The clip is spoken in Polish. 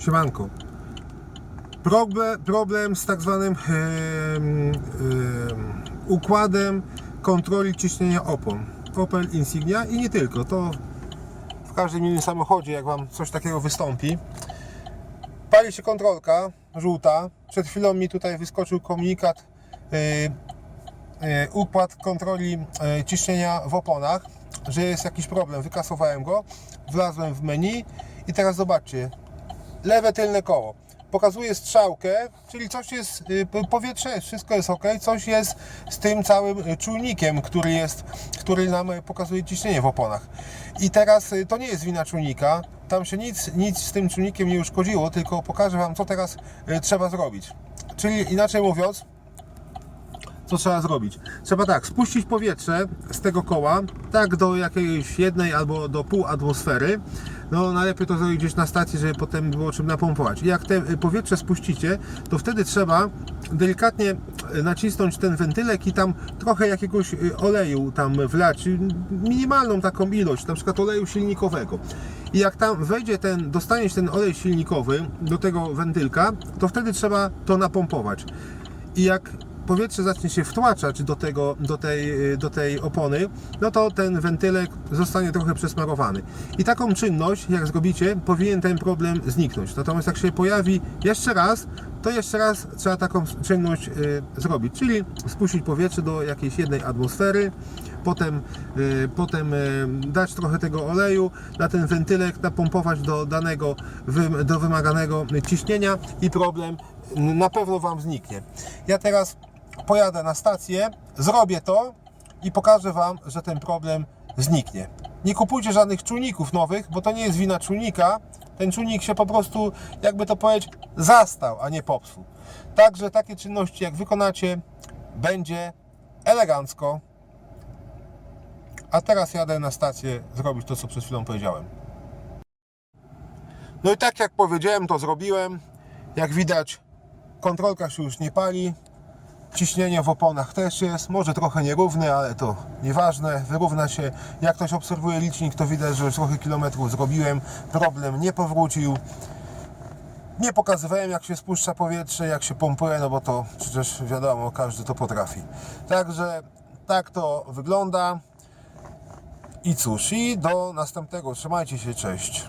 Siemanko. Problem, problem z tak zwanym em, em, układem kontroli ciśnienia opon. Opel Insignia i nie tylko. To w każdym innym samochodzie, jak Wam coś takiego wystąpi. Pali się kontrolka żółta. Przed chwilą mi tutaj wyskoczył komunikat y, y, układ kontroli y, ciśnienia w oponach, że jest jakiś problem. Wykasowałem go, wlazłem w menu i teraz zobaczcie, lewe tylne koło. Pokazuje strzałkę, czyli coś jest, y, powietrze wszystko jest ok, coś jest z tym całym y, czujnikiem, który jest, który nam y, pokazuje ciśnienie w oponach. I teraz to nie jest wina czujnika, tam się nic, nic z tym czujnikiem nie uszkodziło, tylko pokażę Wam, co teraz trzeba zrobić. Czyli inaczej mówiąc, co trzeba zrobić? Trzeba tak, spuścić powietrze z tego koła, tak do jakiejś jednej albo do pół atmosfery. No najlepiej to zrobić gdzieś na stacji, żeby potem było czym napompować. I jak te y, powietrze spuścicie, to wtedy trzeba delikatnie y, nacisnąć ten wentylek i tam trochę jakiegoś y, oleju tam wlać, minimalną taką ilość, na przykład oleju silnikowego. I jak tam wejdzie ten, dostanie się ten olej silnikowy do tego wentylka, to wtedy trzeba to napompować. I jak powietrze zacznie się wtłaczać do, tego, do, tej, do tej opony, no to ten wentylek zostanie trochę przesmarowany. I taką czynność, jak zrobicie, powinien ten problem zniknąć. Natomiast jak się pojawi jeszcze raz, to jeszcze raz trzeba taką czynność y, zrobić, czyli spuścić powietrze do jakiejś jednej atmosfery, potem, y, potem y, dać trochę tego oleju na ten wentylek, napompować do danego, do wymaganego ciśnienia i problem na pewno Wam zniknie. Ja teraz pojadę na stację, zrobię to i pokażę Wam, że ten problem zniknie. Nie kupujcie żadnych czujników nowych, bo to nie jest wina czujnika. Ten czujnik się po prostu, jakby to powiedzieć, zastał, a nie popsuł. Także takie czynności, jak wykonacie, będzie elegancko. A teraz jadę na stację zrobić to, co przed chwilą powiedziałem. No i tak jak powiedziałem, to zrobiłem. Jak widać, kontrolka się już nie pali. Ciśnienie w oponach też jest, może trochę nierówne, ale to nieważne, wyrówna się. Jak ktoś obserwuje licznik, to widać, że już trochę kilometrów zrobiłem. Problem nie powrócił. Nie pokazywałem, jak się spuszcza powietrze, jak się pompuje, no bo to przecież wiadomo, każdy to potrafi. Także tak to wygląda. I cóż, i do następnego. Trzymajcie się, cześć.